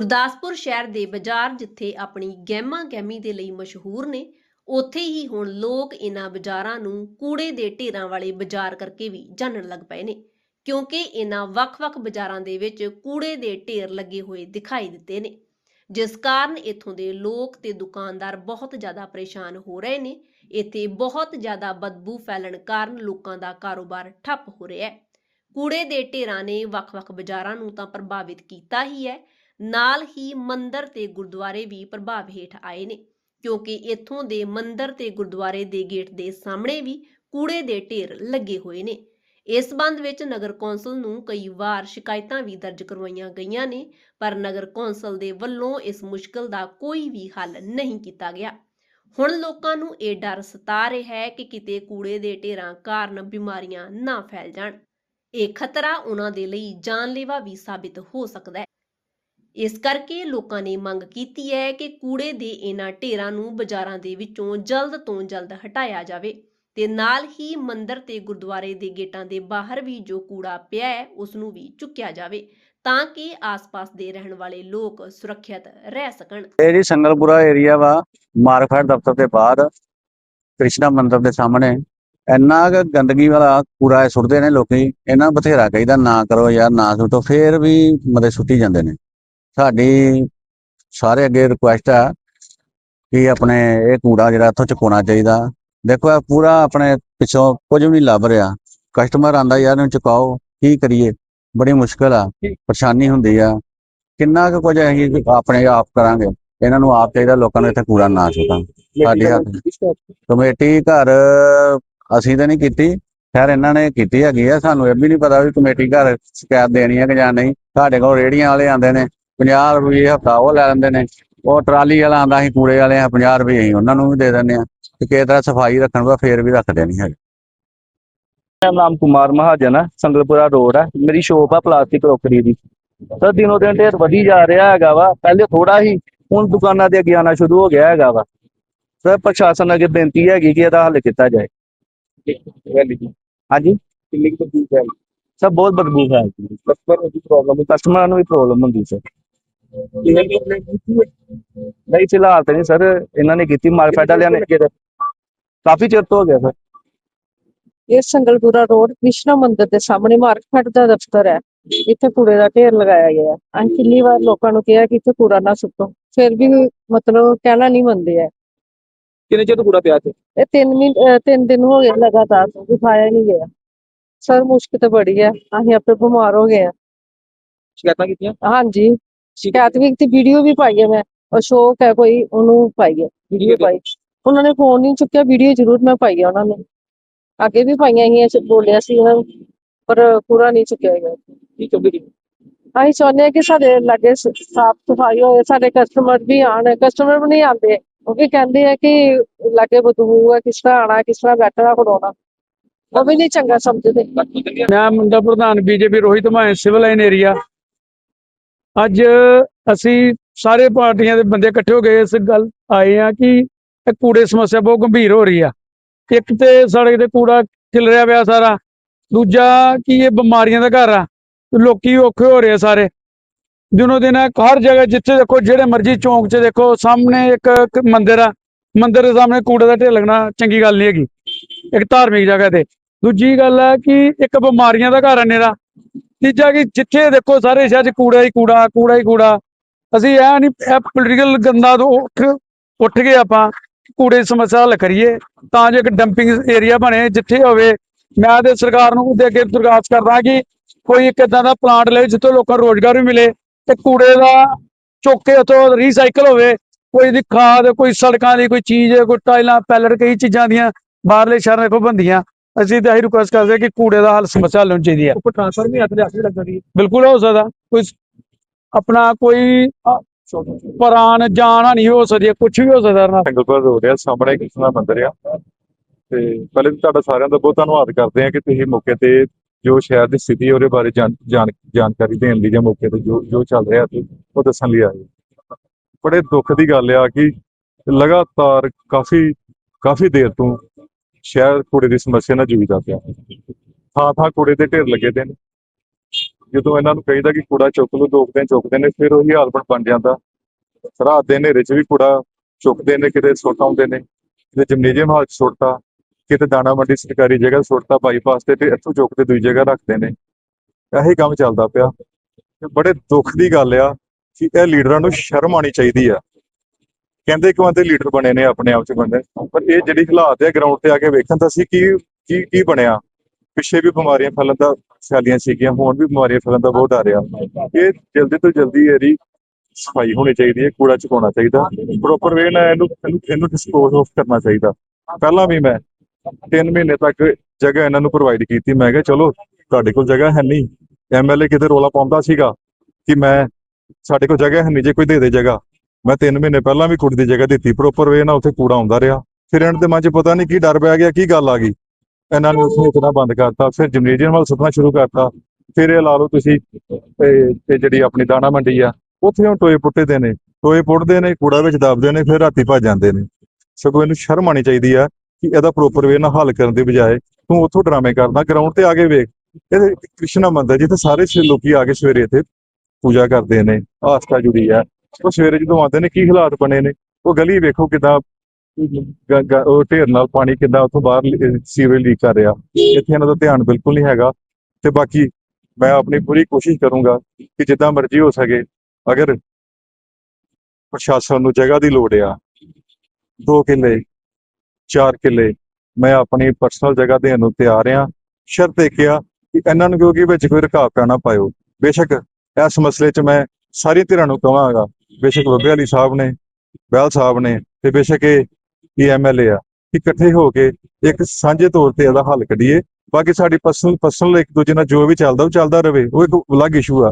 ਗੁਰਦਾਸਪੁਰ ਸ਼ਹਿਰ ਦੇ ਬਾਜ਼ਾਰ ਜਿੱਥੇ ਆਪਣੀ ਗਹਿਮਾ ਗਹਿਮੀ ਦੇ ਲਈ ਮਸ਼ਹੂਰ ਨੇ, ਉੱਥੇ ਹੀ ਹੁਣ ਲੋਕ ਇਹਨਾਂ ਬਾਜ਼ਾਰਾਂ ਨੂੰ ਕੂੜੇ ਦੇ ਢੇਰਾਂ ਵਾਲੇ ਬਾਜ਼ਾਰ ਕਰਕੇ ਵੀ ਜਾਣਨ ਲੱਗ ਪਏ ਨੇ, ਕਿਉਂਕਿ ਇਹਨਾਂ ਵੱਖ-ਵੱਖ ਬਾਜ਼ਾਰਾਂ ਦੇ ਵਿੱਚ ਕੂੜੇ ਦੇ ਢੇਰ ਲੱਗੇ ਹੋਏ ਦਿਖਾਈ ਦਿੱਤੇ ਨੇ। ਜਿਸ ਕਾਰਨ ਇੱਥੋਂ ਦੇ ਲੋਕ ਤੇ ਦੁਕਾਨਦਾਰ ਬਹੁਤ ਜ਼ਿਆਦਾ ਪਰੇਸ਼ਾਨ ਹੋ ਰਹੇ ਨੇ, ਇੱਥੇ ਬਹੁਤ ਜ਼ਿਆਦਾ ਬਦਬੂ ਫੈਲਣ ਕਾਰਨ ਲੋਕਾਂ ਦਾ ਕਾਰੋਬਾਰ ਠੱਪ ਹੋ ਰਿਹਾ ਹੈ। ਕੂੜੇ ਦੇ ਢੇਰਾਂ ਨੇ ਵੱਖ-ਵੱਖ ਬਾਜ਼ਾਰਾਂ ਨੂੰ ਤਾਂ ਪ੍ਰਭਾਵਿਤ ਕੀਤਾ ਹੀ ਹੈ ਨਾਲ ਹੀ ਮੰਦਰ ਤੇ ਗੁਰਦੁਆਰੇ ਵੀ ਪ੍ਰਭਾਵ ਹੇਠ ਆਏ ਨੇ, ਕਿਉਂਕਿ ਇੱਥੋਂ ਦੇ ਮੰਦਰ ਤੇ ਗੁਰਦੁਆਰੇ ਦੇ ਗੇਟ ਦੇ ਸਾਹਮਣੇ ਵੀ ਕੂੜੇ ਦੇ ਢੇਰ ਲੱਗੇ ਹੋਏ ਨੇ। ਇਸ ਸੰਬੰਧ ਵਿੱਚ ਨਗਰ ਕੌਂਸਲ ਨੂੰ ਕਈ ਵਾਰ ਸ਼ਿਕਾਇਤਾਂ ਵੀ ਦਰਜ ਕਰਵਾਈਆਂ ਗਈਆਂ ਨੇ, ਪਰ ਨਗਰ ਕੌਂਸਲ ਦੇ ਵੱਲੋਂ ਇਸ ਮੁਸ਼ਕਲ ਦਾ ਕੋਈ ਵੀ ਹੱਲ ਨਹੀਂ ਕੀਤਾ ਗਿਆ। ਹੁਣ ਲੋਕਾਂ ਨੂੰ ਇਹ ਡਰ ਸਤਾ ਰਿਹਾ ਹੈ ਕਿ ਕਿਤੇ ਕੂੜੇ ਦੇ ਢੇਰਾਂ ਕਾਰਨ ਬਿਮਾਰੀਆਂ ਨਾ ਫੈਲ ਜਾਣ। ਇਹ ਖਤਰਾ ਉਹਨਾਂ ਦੇ ਲਈ ਜਾਨਲੇਵਾ ਵੀ ਸਾਬਿਤ ਹੋ ਸਕਦਾ ਹੈ। ਇਸ ਕਰਕੇ ਲੋਕਾਂ ਨੇ ਮੰਗ ਕੀਤੀ ਹੈ ਕਿ ਕੂੜੇ ਦੇ ਇਹਨਾਂ ਢੇਰਾਂ ਨੂੰ ਬਾਜ਼ਾਰਾਂ ਦੇ ਵਿੱਚੋਂ ਜਲਦ ਤੋਂ ਜਲਦ ਹਟਾਇਆ ਜਾਵੇ ਤੇ ਨਾਲ ਹੀ ਮੰਦਿਰ ਤੇ ਗੁਰਦੁਆਰੇ ਦੇ ਗੇਟਾਂ ਦੇ ਬਾਹਰ ਵੀ ਜੋ ਕੂੜਾ ਪਿਆ ਹੈ ਉਸ ਨੂੰ ਵੀ ਚੁੱਕਿਆ ਜਾਵੇ ਤਾਂ ਕਿ ਆਸ-ਪਾਸ ਦੇ ਰਹਿਣ ਵਾਲੇ ਲੋਕ ਸੁਰੱਖਿਅਤ ਰਹਿ ਸਕਣ। ਇਹ ਜੀ ਸੰਗਲਪੁਰਾ ਏਰੀਆ ਵਾ ਮਾਰਕਫੈਟ ਦਫ਼ਤਰ ਦੇ ਬਾਅਦ ਕ੍ਰਿਸ਼ਨਾ ਮੰਦਰ ਦੇ ਸਾਹਮਣੇ। ਇੰਨਾ ਕੁ ਗੰਦਗੀ ਵਾਲਾ ਕੂੜਾ ਇਹ ਸੁੱਟਦੇ ਨੇ ਲੋਕੀ, ਇਹਨਾਂ ਬਥੇਰਾ ਕਹੀਦਾ, ਨਾ ਕਰੋ ਯਾਰ, ਨਾ ਸੁੱਟੋ, ਫੇਰ ਵੀ ਮਤੇ ਸੁੱਟੀ ਜਾਂਦੇ ਨੇ। ਸਾਡੀ ਸਾਰੇ ਅੱਗੇ ਰਿਕੁਐਸਟ ਆ ਕਿ ਆਪਣੇ ਇਹ ਕੂੜਾ ਜਿਹੜਾ ਇੱਥੋਂ ਚੁਕਾਉਣਾ ਚਾਹੀਦਾ। ਦੇਖੋ, ਇਹ ਪੂਰਾ ਆਪਣੇ ਪਿੱਛੋਂ ਕੁਝ ਵੀ ਨਹੀਂ ਲੱਭ ਰਿਹਾ। ਕਸਟਮਰ ਆਂਦਾ, ਯਾਰ, ਇਹਨੂੰ ਚੁਕਾਓ, ਕੀ ਕਰੀਏ? ਬੜੀ ਮੁਸ਼ਕਲ ਆ, ਪਰੇਸ਼ਾਨੀ ਹੁੰਦੀ ਆ। ਕਿੰਨਾ ਕੁ ਕੁਝ ਅਸੀਂ ਆਪਣੇ ਆਪ ਕਰਾਂਗੇ। ਇਹਨਾਂ ਨੂੰ ਆਪ ਚਾਹੀਦਾ ਲੋਕਾਂ ਨੂੰ ਇੱਥੇ ਕੂੜਾ ਨਾ ਸੁੱਟਣ ਸਾਡੇ ਹੱਥ ਕਮੇਟੀ ਘਰ ਅਸੀਂ ਤਾਂ ਨਹੀਂ ਕੀਤੀ। ਖੈਰ, ਇਹਨਾਂ ਨੇ ਕੀਤੀ ਹੈਗੀ ਆ। ਸਾਨੂੰ ਇਹ ਵੀ ਨਹੀਂ ਪਤਾ ਵੀ ਕਮੇਟੀ ਘਰ ਸ਼ਿਕਾਇਤ ਦੇਣੀ ਹੈ ਕਿ ਜਾਂ ਨਹੀਂ। ਸਾਡੇ ਕੋਲ ਰੇੜੀਆਂ ਵਾਲੇ ਆਉਂਦੇ ਨੇ। 50 ਰੁਪਏ ਹਫਤਾ ਉਹ ਲੈ ਲੈਂਦੇ ਨੇ। ਉਹ ਟਰਾਲੀ ਵਾਲਾ ਆਂਦਾ ਅਸੀਂ ਕੂੜੇ ਵਾਲੇ ਆ 50 ਰੁਪਏ ਅਸੀਂ ਉਹਨਾਂ ਨੂੰ ਵੀ ਦੇ ਦਿੰਦੇ ਆ ਤੇ ਕਿਸੇ ਤਰ੍ਹਾਂ ਸਫ਼ਾਈ ਰੱਖਣ ਦਾ ਫੇਰ ਵੀ ਰੱਖਦੇ ਨਹੀਂ ਹੈਗੇ। ਮੇਰਾ ਨਾਮ ਕੁਮਾਰ ਮਹਾਜਨ ਹੈ ਸੰਗਲਪੁਰਾ ਰੋਡ ਹੈ ਮੇਰੀ ਸ਼ੋਪ ਆ ਪਲਾਸਟਿਕ ਕਰੋਕਰੀ ਦੀ। ਸਰ ਦਿਨੋ ਦਿਨ ਢੇਰ ਵਧੀ ਜਾ ਰਿਹਾ ਹੈਗਾ ਵਾ। ਪਹਿਲੇ ਥੋੜਾ ਹੀ ਹੁਣ ਦੁਕਾਨਾਂ ਦੇ ਅੱਗੇ ਆਉਣਾ ਸ਼ੁਰੂ ਹੋ ਗਿਆ ਹੈਗਾ ਵਾ। ਸਰ ਪ੍ਰਸ਼ਾਸਨ ਅੱਗੇ ਬੇਨਤੀ ਹੈਗੀ ਕਿ ਇਹਦਾ ਹੱਲ ਕੀਤਾ ਜਾਏ। ਹਾਂਜੀ? ਕਿੰਨੀ ਕੁ ਬਦਬੂ ਹੈ ਸਰ ਬਹੁਤ ਬਦਬੂ ਹੈ। ਕਸਟਮਰ ਦੀ ਪ੍ਰੋਬਲਮ ਕਸਟਮਰਾਂ ਨੂੰ ਵੀ ਪ੍ਰੋਬਲਮ ਹੁੰਦੀ ਸਰ। ਕਿੰਨੇ ਕੁ ਨੇ ਕੀਤੀ ਹੈ? ਨਹੀਂ ਫਿਲਹਾਲ ਤੇ ਨਹੀਂ ਸਰ ਇਹਨਾਂ ਨੇ ਕੀਤੀ ਮਾਰਕੀਟ ਵਾਲਿਆਂ ਨੇ ਕਾਫੀ ਚਿਰ ਤੋਂ ਹੋ ਗਿਆ ਸਰ। ਇਹ ਸੰਗਲਪੁਰਾ ਰੋਡ ਕ੍ਰਿਸ਼ਨਾ ਮੰਦਿਰ ਦੇ ਸਾਹਮਣੇ ਮਾਰਕੀਟ ਦਾ ਦਫ਼ਤਰ ਹੈ। ਇੱਥੇ ਕੂੜੇ ਦਾ ਢੇਰ ਲਗਾਇਆ ਗਿਆ ਹੈ। ਅਸੀਂ ਕਿੰਨੀ ਵਾਰ ਲੋਕਾਂ ਨੂੰ ਕਿਹਾ ਕਿ ਇੱਥੇ ਕੂੜਾ ਨਾ ਸੁੱਟੋ। ਫਿਰ ਵੀ ਮਤਲਬ ਕਹਿਣਾ ਨਹੀਂ ਮੰਨਦੇ ਹੈ। ਕਿੰਨੇ ਚਿਰ ਤੋਂ ਕੂੜਾ ਪਿਆ ਤੇ ਇਹ ਤਿੰਨ ਮਹੀਨੇ ਤਿੰਨ ਦਿਨ ਹੋ ਗਏ ਲਗਾਤਾਰ ਦਿਖਾਇਆ ਨਹੀਂ ਗਿਆ। ਸਰ ਮੁਸ਼ਕਿਲ ਤਾਂ ਬੜੀ ਹੈ। ਅਸੀਂ ਆਪੇ ਬਿਮਾਰ ਹੋ ਗਏ ਹਾਂ। ਸ਼ਿਕਾਇਤਾਂ ਕੀਤੀਆਂ? ਹਾਂਜੀ। ਸ਼ਿਕਾਇਤ ਵੀ ਕੀਤੀ ਵੀਡੀਓ ਵੀ ਪਾਈ ਹੈ ਮੈਂ। ਅਸ਼ੋਕ ਹੈ ਕੋਈ ਉਹਨੂੰ ਪਾਈ ਹੈ ਵੀਡੀਓ ਪਾਈ। ਉਹਨਾਂ ਨੇ ਫੋਨ ਨਹੀਂ ਚੁੱਕਿਆ ਵੀਡੀਓ ਜ਼ਰੂਰ ਮੈਂ ਪਾਈ ਹੈ ਉਹਨਾਂ ਨੇ। ਅੱਗੇ ਵੀ ਪਾਈਆਂ ਗਈਆਂ ਬੋਲਿਆ ਸੀ ਉਹਨਾਂ ਪਰ ਪੂਰਾ ਨਹੀਂ ਚੁੱਕਿਆ ਗਿਆ। ਕੀ ਜੀ ਅਸੀਂ ਚਾਹੁੰਦੇ ਹਾਂ ਕਿ ਸਾਡੇ ਲਾਗੇ ਸਾਫ਼ ਸਫ਼ਾਈ ਹੋਏ ਸਾਡੇ ਕਸਟਮਰ ਵੀ ਆਣ ਕਸਟਮਰ ਵੀ ਨਹੀਂ ਆਉਂਦੇ ਉਹ ਵੀ ਕਹਿੰਦੇ ਆ ਕਿ ਲਾਗੇ ਬਦਬੂ ਹੈ ਕਿਸ ਤਰ੍ਹਾਂ ਆਣਾ ਕਿਸ ਤਰ੍ਹਾਂ ਬੈਠਣਾ ਖੜੋਣਾ ਉਹ ਵੀ ਨਹੀਂ ਚੰਗਾ ਸਮਝਦੇ। ਮੈਂ ਮੰਡਲ ਪ੍ਰਧਾਨ BJP Rohit Maan civil line area ਅੱਜ ਅਸੀਂ ਸਾਰੇ ਪਾਰਟੀਆਂ ਦੇ ਬੰਦੇ ਇਕੱਠੇ ਹੋ ਗਏ ਇਸ ਗੱਲ ਆਏ ਆ ਕਿ ਇਹ ਕੂੜੇ ਸਮੱਸਿਆ ਬਹੁਤ ਗੰਭੀਰ ਹੋ ਰਹੀ ਆ। ਇੱਕ ਤੇ ਸੜਕ ਤੇ ਕੂੜਾ ਖਿਲ ਰਿਹਾ ਪਿਆ ਸਾਰਾ। ਦੂਜਾ ਕਿ ਇਹ ਬਿਮਾਰੀਆਂ ਦਾ ਘਰ ਆ। ਲੋਕੀ ਔਖੇ ਹੋ ਰਹੇ ਆ ਸਾਰੇ। ਦਿਨੋ ਦਿਨ ਹਰ ਜਗ੍ਹਾ ਜਿੱਥੇ ਦੇਖੋ, ਜਿਹੜੇ ਮਰਜ਼ੀ ਚੌਂਕ 'ਚ ਦੇਖੋ, ਸਾਹਮਣੇ ਇੱਕ ਮੰਦਿਰ ਆ। ਮੰਦਿਰ ਦੇ ਸਾਹਮਣੇ ਕੂੜੇ ਦਾ ਢੇਰ ਲੱਗਣਾ ਚੰਗੀ ਗੱਲ ਨਹੀਂ ਹੈਗੀ। ਇੱਕ ਧਾਰਮਿਕ ਜਗ੍ਹਾ ਤੇ। ਦੂਜੀ ਗੱਲ ਆ ਕਿ ਇੱਕ ਬਿਮਾਰੀਆਂ ਦਾ ਘਰ ਹੈ ਨੇਰਾ। ਤੀਜਾ ਕਿ ਜਿੱਥੇ ਦੇਖੋ ਸਾਰੇ ਸ਼ਹਿਰ 'ਚ ਕੂੜਾ ਹੀ ਕੂੜਾ ਕੂੜਾ ਹੀ ਕੂੜਾ। ਅਸੀਂ ਇਹ ਨਹੀਂ, ਇਹ ਪੋਲੀਟੀਕਲ ਗੰਦਾ ਤੋਂ ਉੱਠ ਉੱਠ ਕੇ ਆਪਾਂ, ਕੂੜੇ ਦੀ ਸਮੱਸਿਆ ਹੱਲ ਕਰੀਏ, ਤਾਂ ਜੋ ਇੱਕ ਡੰਪਿੰਗ ਏਰੀਆ ਬਣੇ, ਜਿੱਥੇ ਹੋਵੇ। ਮੈਂ ਤੇ ਸਰਕਾਰ ਨੂੰ ਉਹਦੇ ਅੱਗੇ ਦਰਖਾਸਤ ਕਰਦਾ ਕਿ ਕੋਈ ਇੱਕ ਇਦਾਂ ਦਾ ਪਲਾਂਟ ਲਏ, ਜਿੱਥੋਂ ਲੋਕਾਂ ਨੂੰ ਰੋਜ਼ਗਾਰ ਵੀ ਮਿਲੇ, ਤੇ ਕੂੜੇ ਦਾ ਚੁੱਕ ਕੇ ਉੱਥੋਂ ਰੀਸਾਈਕਲ ਹੋਵੇ। ਕੋਈ ਦੀ ਖਾਦ, ਕੋਈ ਸੜਕਾਂ ਦੀ ਕੋਈ ਚੀਜ਼, ਕੋਈ ਟਾਈਲਾਂ, ਪੈਲਟ, ਕਈ ਚੀਜ਼ਾਂ ਦੀਆਂ ਬਾਹਰਲੇ ਸ਼ਹਿਰਾਂ ਦੇਖੋ ਬੰਦੀਆਂ ਅਸੀਂ ਤਾਂ ਇਹੀ ਰਿਕੁਐਸਟ ਕਰਦੇ ਹਾਂ ਕਿ ਕੂੜੇ ਦਾ ਹੱਲ ਸਮੱਸਿਆ ਹੱਲ ਹੋਣੀ ਚਾਹੀਦੀ ਹੈ। ਉੱਪਰ ਟ੍ਰਾਂਸਫਰ ਵੀ ਹੱਥ ਹੱਥ ਲੱਗਦਾ ਜੀ ਬਿਲਕੁਲ ਹੋ ਸਕਦਾ। ਕੋਈ ਆਪਣਾ ਕੋਈ ਅ, ਪ੍ਰਾਣ ਜਾਨ ਨਹੀਂ ਹੋ ਸਕਦੀ ਕੁਝ ਵੀ ਹੋ ਸਕਦਾ ਨਾ ਸੰਗਲਪੁਰ ਰੋਡ ਆ ਸਾਹਮਣੇ ਕ੍ਰਿਸ਼ਨਾ ਮੰਦਿਰ ਆ। ਤੇ ਪਹਿਲੇ ਤਾਂ ਤੁਹਾਡਾ ਸਾਰਿਆਂ ਦਾ ਬਹੁਤ ਧੰਨਵਾਦ ਕਰਦੇ ਆ ਕਿ ਤੁਸੀਂ ਮੌਕੇ ਤੇ ਜੋ ਸ਼ਹਿਰ ਦੀ ਸਥਿਤੀ ਹੈ ਉਹਦੇ ਬਾਰੇ ਜਾਣ- ਜਾਣ- ਜਾਣਕਾਰੀ ਦੇਣ ਲਈ ਜਾਂ ਮੌਕੇ ਤੇ ਜੋ ਜੋ ਚੱਲ ਰਿਹਾ ਸੀ ਉਹ ਦੱਸਣ ਲਈ ਆਏ। ਬੜੇ ਦੁੱਖ ਦੀ ਗੱਲ ਆ ਕਿ ਲਗਾਤਾਰ ਕਾਫੀ ਕਾਫੀ ਦੇਰ ਤੋਂ ਸ਼ਹਿਰ ਕੂੜੇ ਦੀ ਸਮੱਸਿਆ ਨਾਲ ਜੂਝਦਾ ਪਿਆ ਥਾਂ ਥਾਂ ਕੂੜੇ ਦੇ ਢੇਰ ਲੱਗੇ ਦੇ ਨੇ। ਜਦੋਂ ਇਹਨਾਂ ਨੂੰ ਕਹੀਦਾ ਕਿ ਕੂੜਾ ਚੁੱਕ ਲਓ, ਦੋ ਚੁੱਕਦੇ ਨੇ, ਫਿਰ ਉਹੀ ਹਾਲ ਬਣ ਜਾਂਦਾ। ਰਾਤ ਦੇ ਹਨੇਰੇ 'ਚ ਵੀ ਕੂੜਾ ਚੁੱਕਦੇ ਨੇ, ਕਿਤੇ ਸੁੱਟ ਆਉਂਦੇ ਨੇ, ਕਿਤੇ ਜਿਮਨੇਜੀਅਮ ਹਾਲ 'ਚ ਸੁੱਟਤਾ, ਕਿਤੇ ਦਾਣਾ ਮੰਡੀ ਸਰਕਾਰੀ ਜਗ੍ਹਾ ਸੁੱਟਤਾ ਬਾਈਪਾਸ ਤੇ ਤੇ ਇੱਥੋਂ ਚੁੱਕ ਕੇ ਦੂਜੀ ਜਗ੍ਹਾ ਰੱਖਦੇ ਨੇ। ਇਹੀ ਕੰਮ ਚੱਲਦਾ ਪਿਆ। ਤੇ ਬੜੇ ਦੁੱਖ ਦੀ ਗੱਲ ਆ ਕਿ ਇਹ ਲੀਡਰਾਂ ਨੂੰ ਸ਼ਰਮ ਆਣੀ ਚਾਹੀਦੀ ਆ। ਕਹਿੰਦੇ ਕਿ ਉਹਦੇ ਲੀਡਰ ਬਣੇ ਨੇ ਆਪਣੇ ਆਪ ਚ ਬੰਦੇ। ਪਰ ਇਹ ਜਿਹੜੀ ਹਾਲਾਤ ਹੈ ਗਰਾਊਂਡ ਤੇ ਆ ਕੇ ਵੇਖਣ ਤਾਂ ਸੀ ਕੀ ਕੀ ਕੀ ਬਣਿਆ। ਪਿੱਛੇ ਵੀ ਬਿਮਾਰੀਆਂ ਫੈਲਣ ਦਾ ਫੈਲੀਆਂ ਸੀਗੀਆਂ, ਹੁਣ ਵੀ ਬਿਮਾਰੀਆਂ ਫੈਲਣ ਦਾ ਬਹੁਤ ਆ। ਰਿਹਾ ਇਹ ਜਲਦੀ ਤੋਂ ਜਲਦੀ ਇਹਦੀ ਸਫ਼ਾਈ ਹੋਣੀ ਚਾਹੀਦੀ ਹੈ, ਕੂੜਾ ਚੁਕਾਉਣਾ ਚਾਹੀਦਾ। ਪ੍ਰੋਪਰ ਵੇ ਨਾਲ ਇਹਨੂੰ ਇਹਨੂੰ ਇਹਨੂੰ ਡਿਸਪੋਜ਼ ਆਫ ਕਰਨਾ ਚਾਹੀਦਾ। ਪਹਿਲਾਂ ਵੀ ਮੈਂ 3 ਮਹੀਨੇ ਤੱਕ ਜਗ੍ਹਾ ਇਹਨਾਂ ਨੂੰ ਪ੍ਰੋਵਾਈਡ ਕੀਤੀ। ਮੈਂ ਕਿਹਾ, ਚਲੋ, ਤੁਹਾਡੇ ਕੋਲ ਜਗ੍ਹਾ ਹੈ ਨਹੀਂ। ਐਮਐਲਏ ਕਿਤੇ ਰੋਲਾ ਪਾਉਂਦਾ ਸੀਗਾ ਕਿ ਮੈਂ ਸਾਡੇ ਕੋਲ ਜਗ੍ਹਾ ਹੈ ਨਹੀਂ, ਜੇ ਕੋਈ ਦੇ ਦੇ ਜਗ੍ਹਾ। ਮੈਂ 3 ਮਹੀਨੇ ਪਹਿਲਾਂ ਵੀ ਕੁੜੀ ਦੀ ਜਗ੍ਹਾ ਦਿੱਤੀ ਪ੍ਰੋਪਰ ਵੇ ਨਾਲ ਉੱਥੇ ਕੂੜਾ ਆਉਂਦਾ ਰਿਹਾ। ਫਿਰ ਇਹਨਾਂ ਦੇ ਮਨ 'ਚ ਪਤਾ ਨਹੀਂ ਕੀ ਡਰ ਪੈ ਗਿਆ, ਕੀ ਗੱਲ ਆ ਗਈ। ਇਹਨਾਂ ਨੇ ਉਸੇ ਇਤਨਾ ਬੰਦ ਕਰਤਾ, ਫਿਰ ਜਿਮਨੇਜੀਅਮ ਵੱਲ ਸੁੱਟਣਾ ਸ਼ੁਰੂ ਕਰਤਾ। ਫਿਰ ਇਹ ਲਾ ਲਓ ਤੁਸੀਂ ਤੇ ਜਿਹੜੀ ਆਪਣੀ ਦਾਣਾ ਮੰਡੀ ਆ, ਉੱਥੇ ਉਹ ਟੋਏ ਪੁੱਟੇ ਦੇ ਨੇ, ਟੋਏ ਪੁੱਟਦੇ ਨੇ, ਕੂੜਾ ਵਿੱਚ ਦੱਬਦੇ ਨੇ, ਫਿਰ ਰਾਤੀ ਭੱਜ ਜਾਂਦੇ ਨੇ। ਸਗੋਂ ਇਹਨੂੰ ਸ਼ਰਮ ਆਣੀ ਚਾਹੀਦੀ ਆ ਕਿ ਇਹਦਾ ਪ੍ਰੋਪਰ ਵੇ ਨਾਲ ਹੱਲ ਕਰਨ ਦੀ ਬਜਾਏ ਤੂੰ ਉੱਥੋਂ ਡਰਾਮੇ ਕਰਦਾ ਗਰਾਊਂਡ ਤੇ ਆ ਕੇ ਵੇਖ। ਇਹ ਕ੍ਰਿਸ਼ਨਾ ਮੰਦਰ ਜਿੱਥੇ ਸਾਰੇ ਲੋਕੀ ਆ ਕੇ ਸਵੇਰੇ ਇੱਥੇ ਪੂਜਾ ਕਰਦੇ ਨੇ, ਆਸਥਾ ਜੁੜੀ ਆ। ਉਹ ਸਵੇਰੇ ਜਦੋਂ ਆਉਂਦੇ ਨੇ, ਕੀ ਹਾਲਾਤ ਬਣੇ ਨੇ? ਉਹ ਗਲੀ ਵੇਖੋ ਕਿਦਾਂ ਉਹ ਢੇਰ ਨਾਲ ਪਾਣੀ ਕਿਦਾਂ ਉੱਥੋਂ ਬਾਹਰ ਸੀਵਰੇਜ ਲੀਕ ਕਰ ਰਿਹਾ। ਇੱਥੇ ਇਹਨਾਂ ਦਾ ਧਿਆਨ ਬਿਲਕੁਲ ਨਹੀਂ ਹੈਗਾ। ਤੇ ਬਾਕੀ ਮੈਂ ਆਪਣੀ ਪੂਰੀ ਕੋਸ਼ਿਸ਼ ਕਰੂੰਗਾ ਕਿ ਜਿੱਦਾਂ ਮਰਜ਼ੀ ਹੋ ਸਕੇ, ਅਗਰ ਪ੍ਰਸ਼ਾਸਨ ਨੂੰ ਜਗ੍ਹਾ ਦੀ ਲੋੜ ਆ 2 ਕਿੱਲੇ 4 ਕਿੱਲੇ, ਮੈਂ ਆਪਣੀ ਪਰਸਨਲ ਜਗ੍ਹਾ ਦੇਣ ਨੂੰ ਤਿਆਰ ਆ। ਸ਼ਰਤ ਇਹ ਆ ਕਿ ਇਹਨਾਂ ਨੂੰ ਕਿਉਂਕਿ ਵਿੱਚ ਕੋਈ ਰੁਕਾਵਟ ਨਾ ਪਾਇਓ। ਬੇਸ਼ੱਕ ਇਸ ਮਸਲੇ 'ਚ ਮੈਂ ਸਾਰੀ ਧਿਰਾਂ ਨੂੰ ਕਹਾਂਗਾ ਬੇਸ਼ੱਕ ਬੱਬੇ ਵਾਲੀ ਸਾਹਿਬ ਨੇ, ਬਹਿਲ ਸਾਹਿਬ ਨੇ ਤੇ ਬੇਸ਼ੱਕ ਇਹ ਐਮਐਲਏ ਆ, ਕਿ ਇਕੱਠੇ ਹੋ ਕੇ ਇੱਕ ਸਾਂਝੇ ਤੌਰ ਤੇ ਇਹਦਾ ਹੱਲ ਕੱਢੀਏ। ਬਾਕੀ ਸਾਡੀ ਪਰਸਨਲ ਪਰਸਨਲ ਇੱਕ ਦੂਜੇ ਨਾਲ ਜੋ ਵੀ ਚੱਲਦਾ ਉਹ ਚੱਲਦਾ ਰਵੇ ਉਹ ਇੱਕ ਅਲੱਗ ਇਸ਼ੂ ਆ।